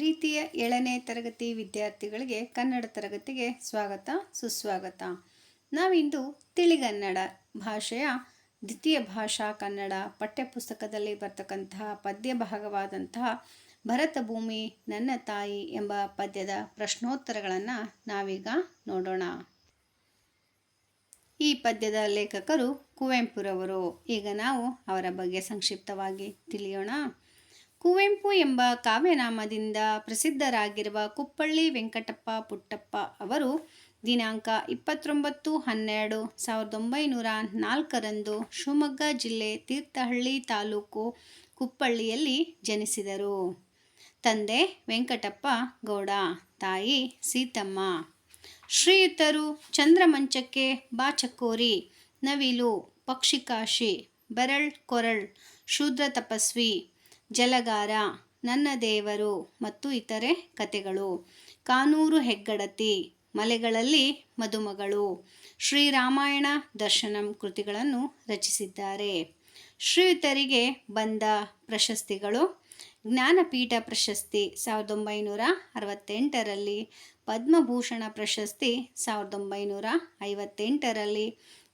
ಪ್ರೀತಿಯ ಏಳನೇ ತರಗತಿ ವಿದ್ಯಾರ್ಥಿಗಳಿಗೆ ಕನ್ನಡ ತರಗತಿಗೆ ಸ್ವಾಗತ, ಸುಸ್ವಾಗತ. ನಾವಿಂದು ತಿಳಿಗನ್ನಡ ಭಾಷೆಯ ದ್ವಿತೀಯ ಭಾಷಾ ಕನ್ನಡ ಪಠ್ಯಪುಸ್ತಕದಲ್ಲಿ ಬರ್ತಕ್ಕಂತಹ ಪದ್ಯ ಭಾಗವಾದಂತಹ ಭರತ ಭೂಮಿ ನನ್ನ ತಾಯಿ ಎಂಬ ಪದ್ಯದ ಪ್ರಶ್ನೋತ್ತರಗಳನ್ನು ನಾವೀಗ ನೋಡೋಣ. ಈ ಪದ್ಯದ ಲೇಖಕರು ಕುವೆಂಪುರವರು. ಈಗ ನಾವು ಅವರ ಬಗ್ಗೆ ಸಂಕ್ಷಿಪ್ತವಾಗಿ ತಿಳಿಯೋಣ. ಕುವೆಂಪು ಎಂಬ ಕಾವ್ಯನಾಮದಿಂದ ಪ್ರಸಿದ್ಧರಾಗಿರುವ ಕುಪ್ಪಳ್ಳಿ ವೆಂಕಟಪ್ಪ ಪುಟ್ಟಪ್ಪ ಅವರು ದಿನಾಂಕ ಇಪ್ಪತ್ತೊಂಬತ್ತು ಹನ್ನೆರಡು ಸಾವಿರದ ಒಂಬೈನೂರ ನಾಲ್ಕರಂದು ಶಿವಮೊಗ್ಗ ಜಿಲ್ಲೆ ತೀರ್ಥಹಳ್ಳಿ ತಾಲೂಕು ಕುಪ್ಪಳ್ಳಿಯಲ್ಲಿ ಜನಿಸಿದರು. ತಂದೆ ವೆಂಕಟಪ್ಪ ಗೌಡ, ತಾಯಿ ಸೀತಮ್ಮ. ಶ್ರೀಯುತರು ಚಂದ್ರಮಂಚಕ್ಕೆ ಬಾಚಕೋರಿ, ನವಿಲು, ಪಕ್ಷಿಕಾಶಿ, ಬೆರಳ್ ಕೊರಳ್, ಶೂದ್ರ ತಪಸ್ವಿ ಜಲಗಾರ, ನನ್ನ ದೇವರು ಮತ್ತು ಇತರೆ ಕತೆಗಳು. ಕಾನೂರು ಹೆಗ್ಗಡತಿ, ಮಲೆಗಳಲ್ಲಿ ಮದುಮಗಳು. ಶ್ರೀರಾಮಾಯಣ ದರ್ಶನಂ ಕೃತಿಗಳನ್ನು ರಚಿಸಿದ್ದಾರೆ. ಶ್ರೀಯುತರಿಗೆ ಬಂದ ಪ್ರಶಸ್ತಿಗಳು ಜ್ಞಾನಪೀಠ ಪ್ರಶಸ್ತಿ ಸಾವಿರದ ಒಂಬೈನೂರ ಅರವತ್ತೆಂಟರಲ್ಲಿ, ಪದ್ಮಭೂಷಣ ಪ್ರಶಸ್ತಿ ಸಾವಿರದ ಒಂಬೈನೂರ ಐವತ್ತೆಂಟರಲ್ಲಿ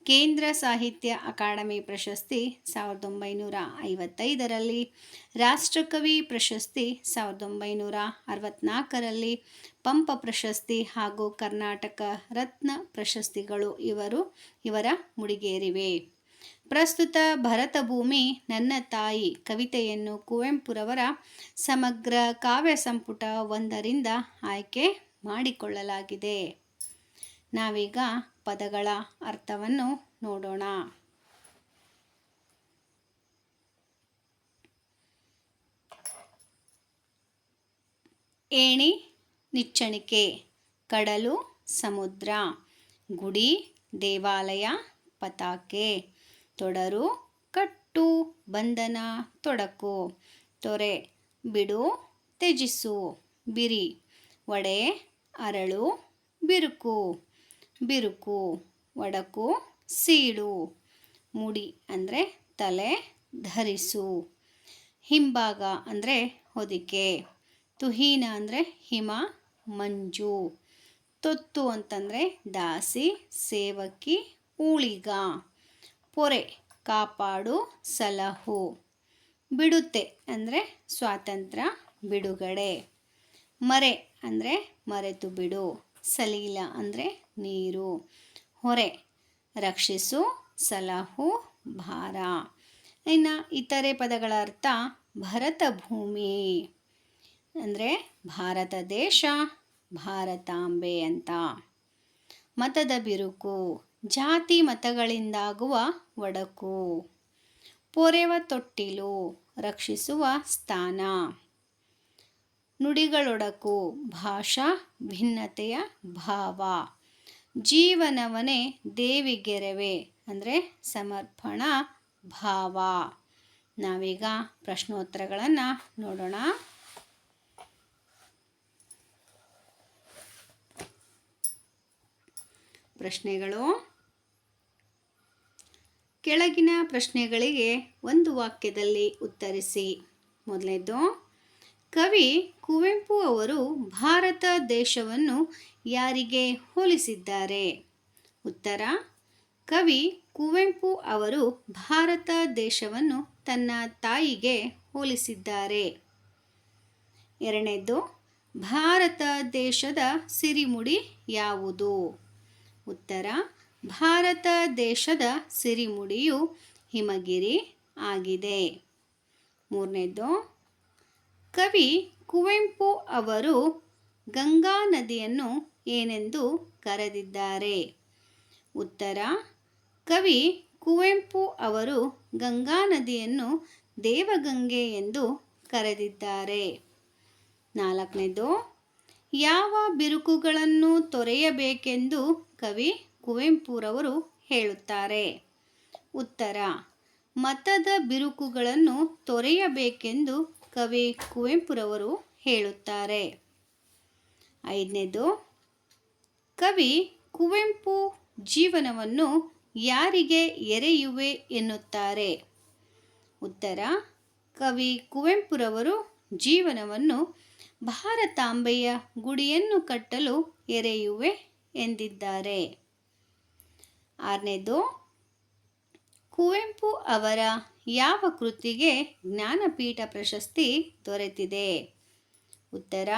ಕೇಂದ್ರ ಸಾಹಿತ್ಯ ಅಕಾಡೆಮಿ ಪ್ರಶಸ್ತಿ ಸಾವಿರದ ಒಂಬೈನೂರ ಐವತ್ತೈದರಲ್ಲಿ, ರಾಷ್ಟ್ರಕವಿ ಪ್ರಶಸ್ತಿ ಸಾವಿರದ ಒಂಬೈನೂರ ಅರವತ್ನಾಲ್ಕರಲ್ಲಿ, ಪಂಪ ಪ್ರಶಸ್ತಿ ಹಾಗೂ ಕರ್ನಾಟಕ ರತ್ನ ಪ್ರಶಸ್ತಿಗಳು ಇವರು, ಇವರ ಮುಡಿಗೇರಿವೆ. ಪ್ರಸ್ತುತ ಭರತಭೂಮಿ, ನನ್ನ ತಾಯಿ ಕವಿತೆಯನ್ನು ಕುವೆಂಪುರವರ ಸಮಗ್ರ ಕಾವ್ಯ ಸಂಪುಟ ಒಂದರಿಂದ ಆಯ್ಕೆ ಮಾಡಿಕೊಳ್ಳಲಾಗಿದೆ. ನಾವೀಗ ಪದಗಳ ಅರ್ಥವನ್ನು ನೋಡೋಣ. ಏಣಿ, ನಿಚ್ಚಣಿಕೆ, ಕಡಲು, ಸಮುದ್ರ, ಗುಡಿ, ದೇವಾಲಯ, ಪತಾಕೆ, ತೊಡರು, ಕಟ್ಟು, ಬಂಧನ, ತೊಡಕು, ತೊರೆ, ಬಿಡು, ತ್ಯಜಿಸು, ಬಿರಿ, ಒಡೆ, ಅರಳು, ಬಿರುಕು. ಬಿರುಕು, ಒಡಕು, ಸೀಳು, ಮುಡಿ ಅಂದರೆ ತಲೆ ಧರಿಸು. ಹಿಂಭಾಗ ಅಂದರೆ ಹೊದಿಕೆ, ತುಹೀನ ಅಂದರೆ ಹಿಮ, ಮಂಜು. ತೊತ್ತು ಅಂತಂದರೆ ದಾಸಿ, ಸೇವಕಿ, ಊಳಿಗ. ಪೊರೆ, ಕಾಪಾಡು, ಸಲಹು. ಬಿಡುತ್ತೆ ಅಂದರೆ ಸ್ವಾತಂತ್ರ್ಯ, ಬಿಡುಗಡೆ. ಮರೆ ಅಂದರೆ ಮರೆತು ಬಿಡು. ಸಲೀಲ ಅಂದರೆ ನೀರು. ಹೊರೆ, ರಕ್ಷಿಸು, ಸಲಹು, ಭಾರ. ಇನ್ನು ಇತರೆ ಪದಗಳ ಅರ್ಥ ಭರತ ಭೂಮಿ. ಅಂದರೆ ಭಾರತ ದೇಶ, ಭಾರತಾಂಬೆ ಅಂತ. ಮತದ ಬಿರುಕು, ಜಾತಿ ಮತಗಳಿಂದಾಗುವ ಒಡಕು. ಪೊರೆವ ತೊಟ್ಟಿಲು, ರಕ್ಷಿಸುವ ಸ್ಥಾನ. ನುಡಿಗಳೊಡಕು ಭಾಷಾ ಭಿನ್ನತೆಯ ಭಾವ. ಜೀವನವನೇ ದೇವಿಗೆರವೆ ಅಂದರೆ ಸಮರ್ಪಣ ಭಾವ. ನಾವೀಗ ಪ್ರಶ್ನೋತ್ತರಗಳನ್ನು ನೋಡೋಣ. ಪ್ರಶ್ನೆಗಳು. ಕೆಳಗಿನ ಪ್ರಶ್ನೆಗಳಿಗೆ ಒಂದು ವಾಕ್ಯದಲ್ಲಿ ಉತ್ತರಿಸಿ. ಮೊದಲನೇದು ಕವಿ ಕುವೆಂಪು ಅವರು ಭಾರತ ದೇಶವನ್ನು ಯಾರಿಗೆ ಹೋಲಿಸಿದ್ದಾರೆ? ಉತ್ತರ, ಕವಿ ಕುವೆಂಪು ಅವರು ಭಾರತ ದೇಶವನ್ನು ತನ್ನ ತಾಯಿಗೆ ಹೋಲಿಸಿದ್ದಾರೆ. ಎರಡನೇದು, ಭಾರತ ದೇಶದ ಸಿರಿಮುಡಿ ಯಾವುದು? ಉತ್ತರ, ಭಾರತ ದೇಶದ ಸಿರಿಮುಡಿಯು ಹಿಮಗಿರಿ ಆಗಿದೆ. ಮೂರನೇದು ಕವಿ ಕುವೆಂಪು ಅವರು ಗಂಗಾ ನದಿಯನ್ನು ಏನೆಂದು ಕರೆದಿದ್ದಾರೆ? ಉತ್ತರ, ಕವಿ ಕುವೆಂಪು ಅವರು ಗಂಗಾ ನದಿಯನ್ನು ದೇವಗಂಗೆ ಎಂದು ಕರೆದಿದ್ದಾರೆ. ನಾಲ್ಕನೇದು, ಯಾವ ಬಿರುಕುಗಳನ್ನು ತೊರೆಯಬೇಕೆಂದು ಕವಿ ಕುವೆಂಪುರವರು ಹೇಳುತ್ತಾರೆ. ಉತ್ತರ, ಮತದ ಬಿರುಕುಗಳನ್ನು ತೊರೆಯಬೇಕೆಂದು ಕವಿ ಕುವೆಂಪುರವರು ಹೇಳುತ್ತಾರೆ. ಐದನೇದು, ಕವಿ ಕುವೆಂಪು ಜೀವನವನ್ನು ಯಾರಿಗೆ ಎರೆಯುವೆ ಎನ್ನುತ್ತಾರೆ? ಉತ್ತರ, ಕವಿ ಕುವೆಂಪುರವರು ಜೀವನವನ್ನು ಭಾರತಾಂಬೆಯ ಗುಡಿಯನ್ನು ಕಟ್ಟಲು ಎರೆಯುವೆ ಎಂದಿದ್ದಾರೆ. ಆರನೇದು, ಕುವೆಂಪು ಅವರ ಯಾವ ಕೃತಿಗೆ ಜ್ಞಾನಪೀಠ ಪ್ರಶಸ್ತಿ ದೊರೆತಿದೆ? ಉತ್ತರ,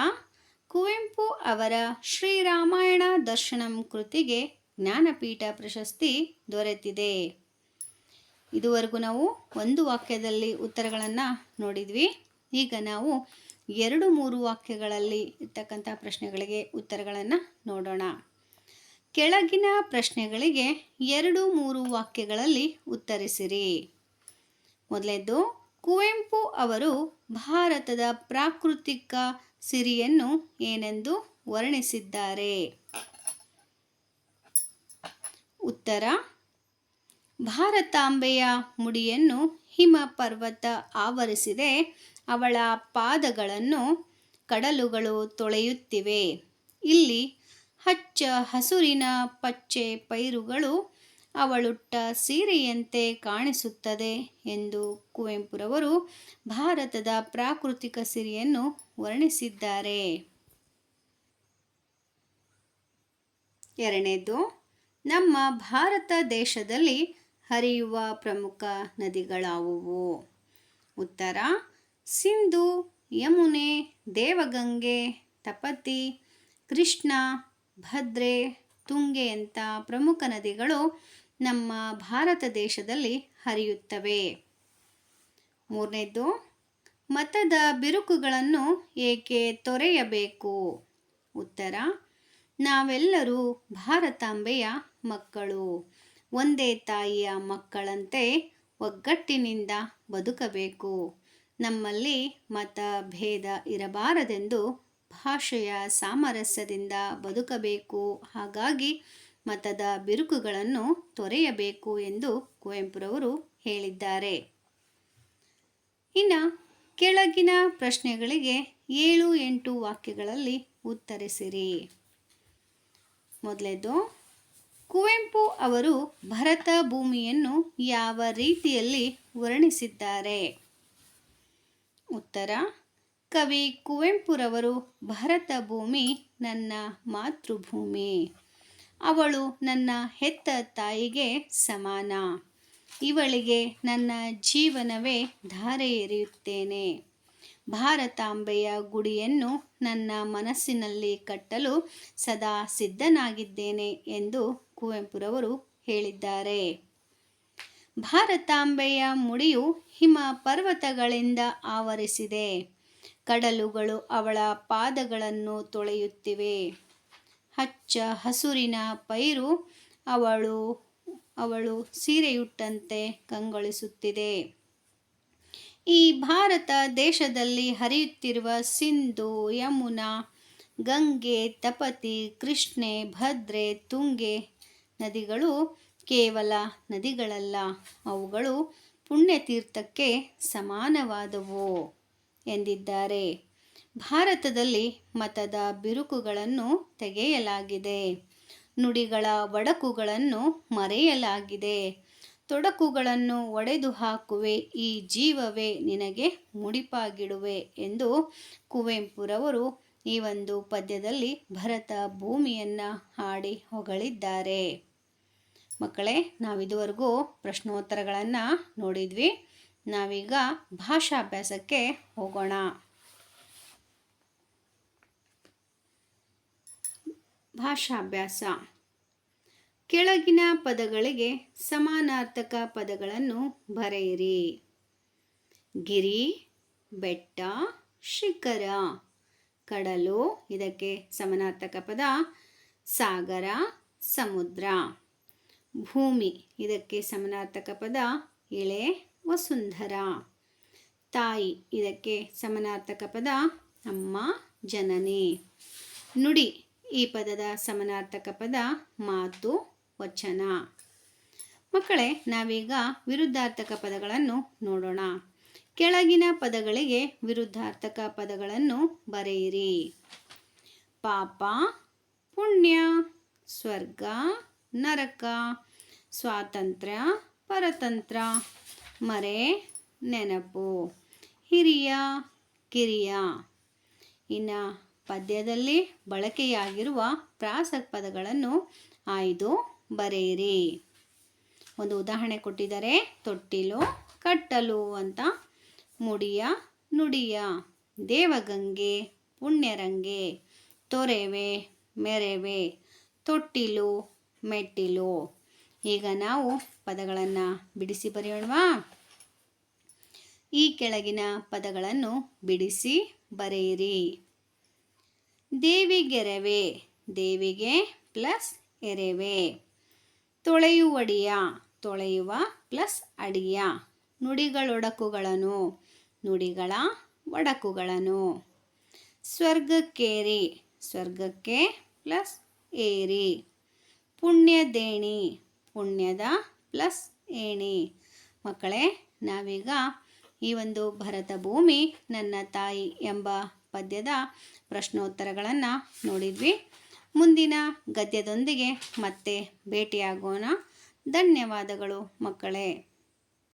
ಕುವೆಂಪು ಅವರ ಶ್ರೀರಾಮಾಯಣ ದರ್ಶನಂ ಕೃತಿಗೆ ಜ್ಞಾನಪೀಠ ಪ್ರಶಸ್ತಿ ದೊರೆತಿದೆ. ಇದುವರೆಗೂ ನಾವು ಒಂದು ವಾಕ್ಯದಲ್ಲಿ ಉತ್ತರಗಳನ್ನು ನೋಡಿದ್ವಿ. ಈಗ ನಾವು ಎರಡು ಮೂರು ವಾಕ್ಯಗಳಲ್ಲಿ ಇರ್ತಕ್ಕಂಥ ಪ್ರಶ್ನೆಗಳಿಗೆ ಉತ್ತರಗಳನ್ನು ನೋಡೋಣ. ಕೆಳಗಿನ ಪ್ರಶ್ನೆಗಳಿಗೆ ಎರಡು ಮೂರು ವಾಕ್ಯಗಳಲ್ಲಿ ಉತ್ತರಿಸಿರಿ. ಮೊದಲನೇದು, ಕುವೆಂಪು ಅವರು ಭಾರತದ ಪ್ರಾಕೃತಿಕ ಸಿರಿಯನ್ನು ಏನೆಂದು ವರ್ಣಿಸಿದ್ದಾರೆ? ಉತ್ತರ, ಭಾರತಾಂಬೆಯ ಮುಡಿಯನ್ನು ಹಿಮ ಪರ್ವತ ಆವರಿಸಿದೆ. ಅವಳ ಪಾದಗಳನ್ನು ಕಡಲುಗಳು ತೊಳೆಯುತ್ತಿವೆ. ಇಲ್ಲಿ ಹಚ್ಚ ಹಸುರಿನ ಪಚ್ಚೆ ಪೈರುಗಳು ಅವಳುಟ್ಟ ಸೀರೆಯಂತೆ ಕಾಣಿಸುತ್ತದೆ ಎಂದು ಕುವೆಂಪುರವರು ಭಾರತದ ಪ್ರಾಕೃತಿಕ ಸಿರಿಯನ್ನು ವರ್ಣಿಸಿದ್ದಾರೆ. ಎರಡನೇದು, ನಮ್ಮ ಭಾರತ ದೇಶದಲ್ಲಿ ಹರಿಯುವ ಪ್ರಮುಖ ನದಿಗಳಾವುವು? ಉತ್ತರ, ಸಿಂಧು, ಯಮುನೆ, ದೇವಗಂಗೆ, ತಪತಿ, ಕೃಷ್ಣ, ಭದ್ರೆ ತುಂಗೆಯಂಥ ಪ್ರಮುಖ ನದಿಗಳು ನಮ್ಮ ಭಾರತ ದೇಶದಲ್ಲಿ ಹರಿಯುತ್ತವೆ. ಮೂರನೇದು ಮತದ ಬಿರುಕುಗಳನ್ನು ಏಕೆ ತೊರೆಯಬೇಕು? ಉತ್ತರ, ನಾವೆಲ್ಲರೂ ಭಾರತಾಂಬೆಯ ಮಕ್ಕಳು. ಒಂದೇ ತಾಯಿಯ ಮಕ್ಕಳಂತೆ ಒಗ್ಗಟ್ಟಿನಿಂದ ಬದುಕಬೇಕು. ನಮ್ಮಲ್ಲಿ ಮತ ಭೇದ ಇರಬಾರದೆಂದು ಭಾಷೆಯ ಸಾಮರಸ್ಯದಿಂದ ಬದುಕಬೇಕು. ಹಾಗಾಗಿ ಮತದ ಬಿರುಕುಗಳನ್ನು ತೊರೆಯಬೇಕು ಎಂದು ಕುವೆಂಪುರವರು ಹೇಳಿದ್ದಾರೆ. ಇನ್ನು ಕೆಳಗಿನ ಪ್ರಶ್ನೆಗಳಿಗೆ ಏಳು ಎಂಟು ವಾಕ್ಯಗಳಲ್ಲಿ ಉತ್ತರಿಸಿರಿ. ಮೊದಲೇದು, ಕುವೆಂಪು ಅವರು ಭರತ ಭೂಮಿಯನ್ನು ಯಾವ ರೀತಿಯಲ್ಲಿ ವರ್ಣಿಸಿದ್ದಾರೆ? ಉತ್ತರ, ಕವಿ ಕುವೆಂಪುರವರು ಭರತ ಭೂಮಿ ನನ್ನ ಮಾತೃಭೂಮಿ. ಅವಳು ನನ್ನ ಹೆತ್ತ ತಾಯಿಗೆ ಸಮಾನ. ಇವಳಿಗೆ ನನ್ನ ಜೀವನವೇ ಧಾರೆ ಎರೆಯುತ್ತೇನೆ ಭಾರತಾಂಬೆಯ ಗುಡಿಯನ್ನು ನನ್ನ ಮನಸ್ಸಿನಲ್ಲಿ ಕಟ್ಟಲು ಸದಾ ಸಿದ್ಧನಾಗಿದ್ದೇನೆ ಎಂದು ಕುವೆಂಪುರವರು ಹೇಳಿದ್ದಾರೆ. ಭಾರತಾಂಬೆಯ ಮುಡಿಯು ಹಿಮ ಪರ್ವತಗಳಿಂದ ಆವರಿಸಿದೆ. ಕಡಲುಗಳು ಅವಳ ಪಾದಗಳನ್ನು ತೊಳೆಯುತ್ತಿವೆ. ಹಚ್ಚ ಹಸುರಿನ ಪೈರು ಅವಳು ಅವಳು ಸೀರೆಯುಟ್ಟಂತೆ ಕಂಗೊಳಿಸುತ್ತಿದೆ. ಈ ಭಾರತ ದೇಶದಲ್ಲಿ ಹರಿಯುತ್ತಿರುವ ಸಿಂಧು, ಯಮುನಾ, ಗಂಗೆ, ತಪತಿ, ಕೃಷ್ಣೆ, ಭದ್ರೆ, ತುಂಗೆ ನದಿಗಳು ಕೇವಲ ನದಿಗಳಲ್ಲ, ಅವುಗಳು ಪುಣ್ಯತೀರ್ಥಕ್ಕೆ ಸಮಾನವಾದವು ಎಂದಿದ್ದಾರೆ. ಭಾರತದಲ್ಲಿ ಮತದ ಬಿರುಕುಗಳನ್ನು ತೆಗೆಯಲಾಗಿದೆ. ನುಡಿಗಳ ಒಡಕುಗಳನ್ನು ಮರೆಯಲಾಗಿದೆ. ತೊಡಕುಗಳನ್ನು ಒಡೆದು ಹಾಕುವೆ ಈ ಜೀವವೇ ನಿನಗೆ ಮುಡಿಪಾಗಿಡುವೆ ಎಂದು ಕುವೆಂಪುರವರು ಈ ಒಂದು ಪದ್ಯದಲ್ಲಿ ಭರತ ಭೂಮಿಯನ್ನು ಹಾಡಿ ಹೊಗಳಿದ್ದಾರೆ. ಮಕ್ಕಳೇ, ನಾವಿದುವರೆಗೂ ಪ್ರಶ್ನೋತ್ತರಗಳನ್ನು ನೋಡಿದ್ವಿ. ನಾವೀಗ ಭಾಷಾಭ್ಯಾಸಕ್ಕೆ ಹೋಗೋಣ. ಭಾಷಾಭ್ಯಾಸ. ಕೆಳಗಿನ ಪದಗಳಿಗೆ ಸಮಾನಾರ್ಥಕ ಪದಗಳನ್ನು ಬರೆಯಿರಿ. ಗಿರಿ, ಬೆಟ್ಟ, ಶಿಖರ, ಕಡಲು, ಇದಕ್ಕೆ ಸಮಾನಾರ್ಥಕ ಪದ ಸಾಗರ, ಸಮುದ್ರ. ಭೂಮಿ, ಇದಕ್ಕೆ ಸಮಾನಾರ್ಥಕ ಪದ ಇಳೆ ವಸುಂಧರ. ತಾಯಿ, ಇದಕ್ಕೆ ಸಮಾನಾರ್ಥಕ ಪದ ಅಮ್ಮ, ಜನನಿ. ನುಡಿ ಈ ಪದದ ಸಮನಾರ್ಥಕ ಪದ ಮಾತು, ವಚನ. ಮಕ್ಕಳೇ, ನಾವೀಗ ವಿರುದ್ಧಾರ್ಥಕ ಪದಗಳನ್ನು ನೋಡೋಣ. ಕೆಳಗಿನ ಪದಗಳಿಗೆ ವಿರುದ್ಧಾರ್ಥಕ ಪದಗಳನ್ನು ಬರೆಯಿರಿ. ಪಾಪ, ಪುಣ್ಯ, ಸ್ವರ್ಗ, ನರಕ, ಸ್ವಾತಂತ್ರ್ಯ, ಪರತಂತ್ರ, ಮರೆ, ನೆನಪು, ಹಿರಿಯ, ಕಿರಿಯ. ಇನ್ನು ಪದ್ಯದಲ್ಲಿ ಬಳಕೆಯಾಗಿರುವ ಪದಗಳನ್ನು ಆಯ್ದು ಬರೆಯಿರಿ. ಒಂದು ಉದಾಹರಣೆ ಕೊಟ್ಟಿದ್ದಾರೆ. ತೊಟ್ಟಿಲು, ಕಟ್ಟಲು ಅಂತ. ಮುಡಿಯ, ನುಡಿಯ. ದೇವಗಂಗೆ, ಪುಣ್ಯರಂಗೆ. ತೊರೆವೆ, ಮೆರೆವೆ. ತೊಟ್ಟಿಲು, ಮೆಟ್ಟಿಲು. ಈಗ ನಾವು ಪದಗಳನ್ನು ಬಿಡಿಸಿ ಬರೆಯೋಣವಾ? ಈ ಕೆಳಗಿನ ಪದಗಳನ್ನು ಬಿಡಿಸಿ ಬರೆಯಿರಿ. ದೇವಿಗೆರವೆ. ದೇವಿಗೆ ಪ್ಲಸ್ ಎರೆವೆ. ತೊಳೆಯುವಡಿಯ. ತೊಳೆಯುವ ಪ್ಲಸ್ ಅಡಿಯ. ನುಡಿಗಳೊಡಕುಗಳನ್ನು. ನುಡಿಗಳ ಒಡಕುಗಳನ್ನು. ಸ್ವರ್ಗಕ್ಕೇರಿ. ಸ್ವರ್ಗಕ್ಕೆ ಪ್ಲಸ್ ಏರಿ. ಪುಣ್ಯದೇಣಿ. ಪುಣ್ಯದ ಪ್ಲಸ್ ಏಣಿ. ಮಕ್ಕಳೇ, ನಾವೀಗ ಈ ಒಂದು ಭರತ ಭೂಮಿ ನನ್ನ ತಾಯಿ ಎಂಬ ಪದ್ಯದ ಪ್ರಶ್ನೋತ್ತರಗಳನ್ನು ನೋಡಿದ್ವಿ. ಮುಂದಿನ ಗದ್ಯದೊಂದಿಗೆ ಮತ್ತೆ ಭೇಟಿಯಾಗೋಣ. ಧನ್ಯವಾದಗಳು ಮಕ್ಕಳೇ.